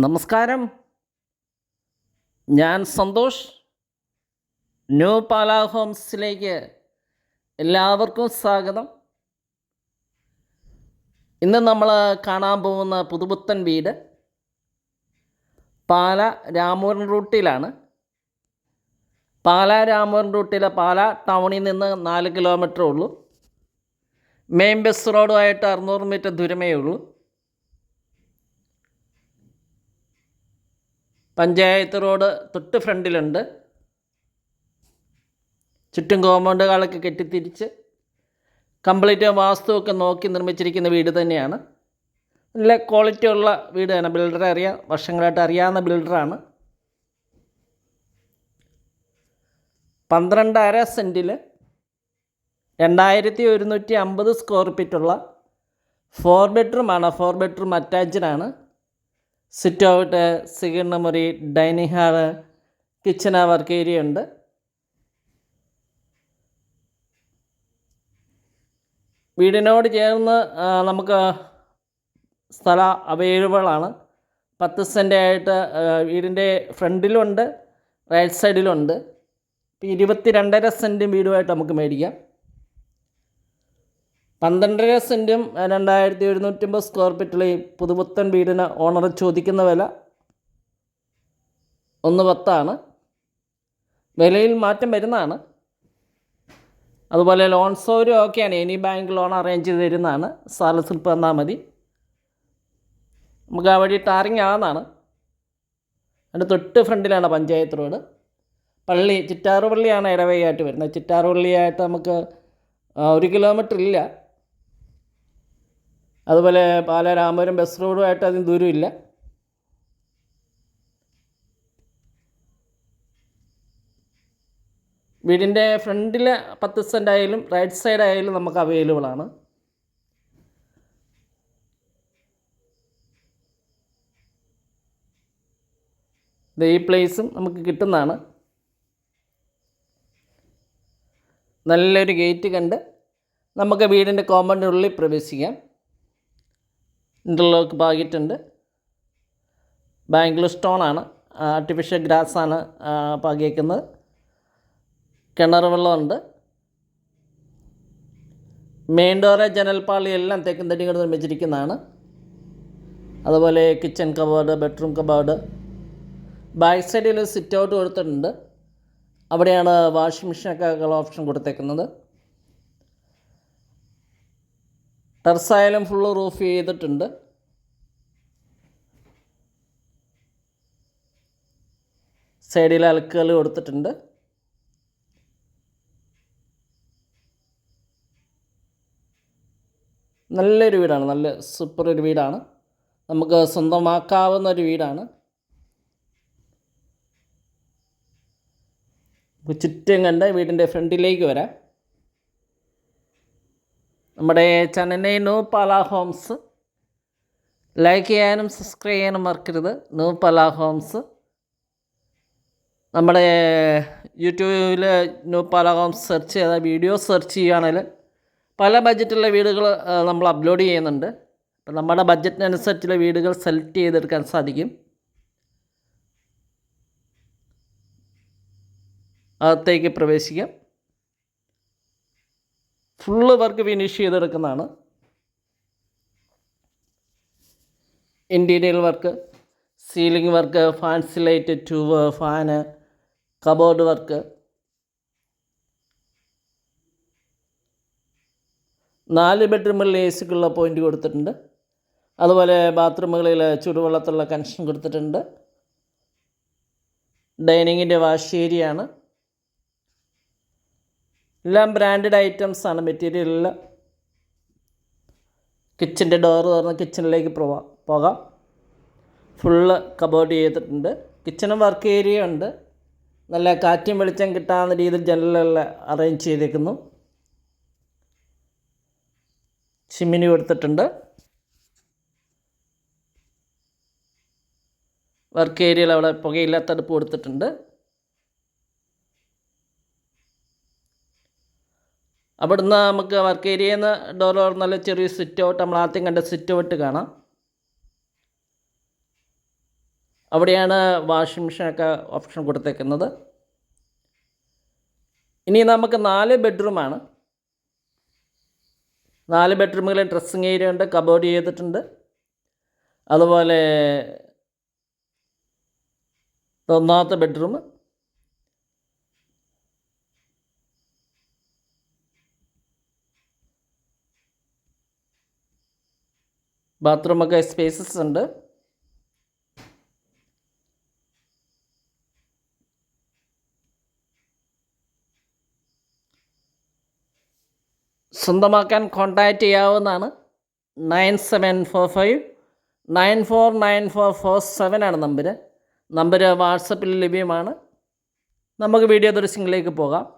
നമസ്കാരം. ഞാൻ സന്തോഷ്. ന്യൂ പാല ഹോംസിലേക്ക് എല്ലാവർക്കും സ്വാഗതം. ഇന്ന് നമ്മൾ കാണാൻ പോകുന്ന പുതുപുത്തൻ വീട് പാല രാമൂരൻ റൂട്ടിലാണ്. പാല രാമൂരൻ റൂട്ടിലെ പാല ടൗണിൽ നിന്ന് നാല് കിലോമീറ്റർ ഉള്ളൂ. മെയിൻ ബസ് റോഡുമായിട്ട് അറുന്നൂറ് മീറ്റർ ദൂരമേ ഉള്ളൂ. പഞ്ചായത്ത് റോഡ് തൊട്ട് ഫ്രണ്ടിലുണ്ട്. ചുറ്റും കോമ്പൗണ്ടുകളൊക്കെ കെട്ടിത്തിരിച്ച് കംപ്ലീറ്റ് വാസ്തുവൊക്കെ നോക്കി നിർമ്മിച്ചിരിക്കുന്ന വീട് തന്നെയാണ്. നല്ല ക്വാളിറ്റി ഉള്ള വീട് തന്നെ ബിൽഡറെ അറിയാം വർഷങ്ങളായിട്ട് അറിയാവുന്ന ബിൽഡറാണ് പന്ത്രണ്ടര സെന്റിൽ രണ്ടായിരത്തി ഒരുന്നൂറ്റി അമ്പത് സ്ക്വയർ ഫീറ്റുള്ള ഫോർ ബെഡ്റൂമാണ് ഫോർ ബെഡ്റൂം അറ്റാച്ച്ഡാണ് സിറ്റ് ഔട്ട് സ്വീകരണ മുറി dining hall kitchen work area ഉണ്ട്. വീടിനോട് ചേർന്ന് നമുക്ക് സ്ഥലം അവൈലബിൾ ആണ്. പത്ത് സെന്റ് ആയിട്ട് വീടിന്റെ ഫ്രണ്ടിലുണ്ട് റൈറ്റ് സൈഡിലുണ്ട് ഇപ്പോൾ ഇരുപത്തി രണ്ടര സെന്റും വീടുമായിട്ട് നമുക്ക് മേടിക്കാം. പന്ത്രണ്ടര സെന്റും രണ്ടായിരത്തി എഴുന്നൂറ്റമ്പത് സ്ക്വയർ ഫീറ്റുള്ള ഈ പുതുപുത്തൻ വീടിന് ഓണർ ചോദിക്കുന്ന വില ഒന്ന് പത്താണ്. വിലയിൽ മാറ്റം വരുന്നതാണ്. അതുപോലെ ലോൺ സൗകര്യം ഓക്കെയാണ് ഇനി ബാങ്ക് ലോൺ അറേഞ്ച് ചെയ്ത് തരുന്നതാണ്. സാല സ്ലിപ്പ് തന്നാൽ മതി. നമുക്ക് ആ വഴി ടാറിങ് ആവുന്നതാണ്. അതിന്റെ തൊട്ട് ഫ്രണ്ടിലാണ് പഞ്ചായത്ത് റോഡ്. പള്ളി ചിറ്റാറുപള്ളിയാണ് ഇടവഴിയായിട്ട് വരുന്നത്. ചിറ്റാറുപള്ളിയായിട്ട് നമുക്ക് ഒരു കിലോമീറ്റർ ഇല്ല. അതുപോലെ പാല രാമപുരം ബസ് റോഡുമായിട്ട് അതിന് ദൂരമില്ല. വീടിന്റെ ഫ്രണ്ടിൽ പത്ത് സെന്റ് ആയാലും റൈറ്റ് സൈഡ് ആയാലും നമുക്ക് അവൈലബിൾ ആണ്. ഈ പ്ലേസും നമുക്ക് കിട്ടുന്നതാണ്. നല്ലൊരു ഗേറ്റ് കണ്ട് നമുക്ക് വീടിന്റെ കോമ്പൗണ്ടിനുള്ളിൽ പ്രവേശിക്കാം. ഇന്റർലോക്ക് പാകിയിട്ടുണ്ട് ബാംഗ്ലൂർ സ്റ്റോൺ ആണ്. ആർട്ടിഫിഷ്യൽ ഗ്രാസ് ആണ് പാകിയേക്കുന്നത് കിണർ വെള്ളമുണ്ട്. മെയിൻ ഡോറ് ജനൽപ്പാളി എല്ലാം തേക്കും തടി കൊണ്ട് നിർമ്മിച്ചിരിക്കുന്നതാണ്. അതുപോലെ kitchen cupboard bedroom cupboard back സൈഡിൽ സിറ്റ് ഔട്ട് കൊടുത്തിട്ടുണ്ട്. അവിടെയാണ് വാഷിംഗ് മെഷീനൊക്കെ ഉള്ള ഓപ്ഷൻ കൊടുത്തേക്കുന്നത്. ടെറസായാലും ഫുൾ റൂഫ് ചെയ്തിട്ടുണ്ട്. സൈഡിൽ അലക്കുകൾ കൊടുത്തിട്ടുണ്ട്. നല്ലൊരു വീടാണ്. നല്ല സൂപ്പർ ഒരു വീടാണ്. നമുക്ക് സ്വന്തമാക്കാവുന്ന ഒരു വീടാണ്. ചുറ്റും കണ്ട് വീടിന്റെ ഫ്രണ്ടിലേക്ക് വരാം. നമ്മുടെ ചാനലിനെ പല ഹോംസ് ലൈക്ക് ചെയ്യാനും സബ്സ്ക്രൈബ് ചെയ്യാനും മറക്കരുത്. ന്യൂ പല ഹോംസ് നമ്മുടെ യൂട്യൂബിൽ ന്യൂ പല ഹോംസ് സെർച്ച് ചെയ്താൽ വീഡിയോ സെർച്ച് ചെയ്യുകയാണെങ്കിൽ പല ബഡ്ജറ്റുള്ള വീടുകൾ നമ്മൾ അപ്ലോഡ് ചെയ്യുന്നുണ്ട്. അപ്പം നമ്മുടെ ബഡ്ജറ്റിനനുസരിച്ചുള്ള വീടുകൾ സെലക്ട് ചെയ്തെടുക്കാൻ സാധിക്കും. അകത്തേക്ക് പ്രവേശിക്കാം. Full work finish ചെയ്തെടുക്കുന്നതാണ്. Interior work ceiling work fancy light tube fan cupboard work നാല് ബെഡ്റൂമുകളിൽ എ സിക്കുള്ള പോയിന്റ് കൊടുത്തിട്ടുണ്ട്. അതുപോലെ ബാത്റൂമുകളിൽ ചുടുവെള്ളത്തുള്ള കണക്ഷൻ കൊടുത്തിട്ടുണ്ട്. ഡൈനിങ്ങിന്റെ വാഷ് ഏരിയയാണ് എല്ലാം ബ്രാൻഡഡ് ഐറ്റംസ് ആണ് മെറ്റീരിയൽ എല്ലാം കിച്ചന്റെ ഡോർ തുറന്ന് കിച്ചണിലേക്ക് പോവാം പോകാം. ഫുള്ള് കബോർഡ് ചെയ്തിട്ടുണ്ട്. കിച്ചണും വർക്ക് ഏരിയ ഉണ്ട്. നല്ല കാറ്റും വെളിച്ചം കിട്ടാവുന്ന രീതിയിൽ ജനലെല്ലാം അറേഞ്ച് ചെയ്തേക്കുന്നു. ചിമ്മിനി കൊടുത്തിട്ടുണ്ട്. വർക്ക് ഏരിയയിൽ അവിടെ പുകയില്ലാത്ത അടുപ്പ് കൊടുത്തിട്ടുണ്ട്. അവിടുന്ന് നമുക്ക് വർക്ക് ഏരിയയിൽ നിന്ന് ഡോർ തുറന്നാൽ ചെറിയ സിറ്റ് ഔട്ട് നമ്മൾ ആദ്യം കണ്ട സിറ്റ് ഔട്ട് കാണാം. അവിടെയാണ് വാഷിംഗ് മെഷീനൊക്കെ ഓപ്ഷൻ കൊടുത്തേക്കുന്നത്. ഇനി നമുക്ക് നാല് ബെഡ്റൂമാണ് നാല് ബെഡ്റൂമുകളിൽ ഡ്രസ്സിങ് ഏരിയ ഉണ്ട് കബോർഡ് ചെയ്തിട്ടുണ്ട്. അതുപോലെ ഒന്നാമത്തെ ബെഡ്റൂം ബാത്റൂമൊക്കെ സ്പേസസ് ഉണ്ട്. സ്വന്തമാക്കാൻ കോൺടാക്റ്റ് ചെയ്യാവുന്നതാണ്. Nine seven four five nine four nine four four seven ആണ് നമ്പർ നമ്പർ വാട്സപ്പിൽ ലഭ്യമാണ്. നമുക്ക് വീഡിയോ ദൃശ്യങ്ങളിലേക്ക് പോകാം.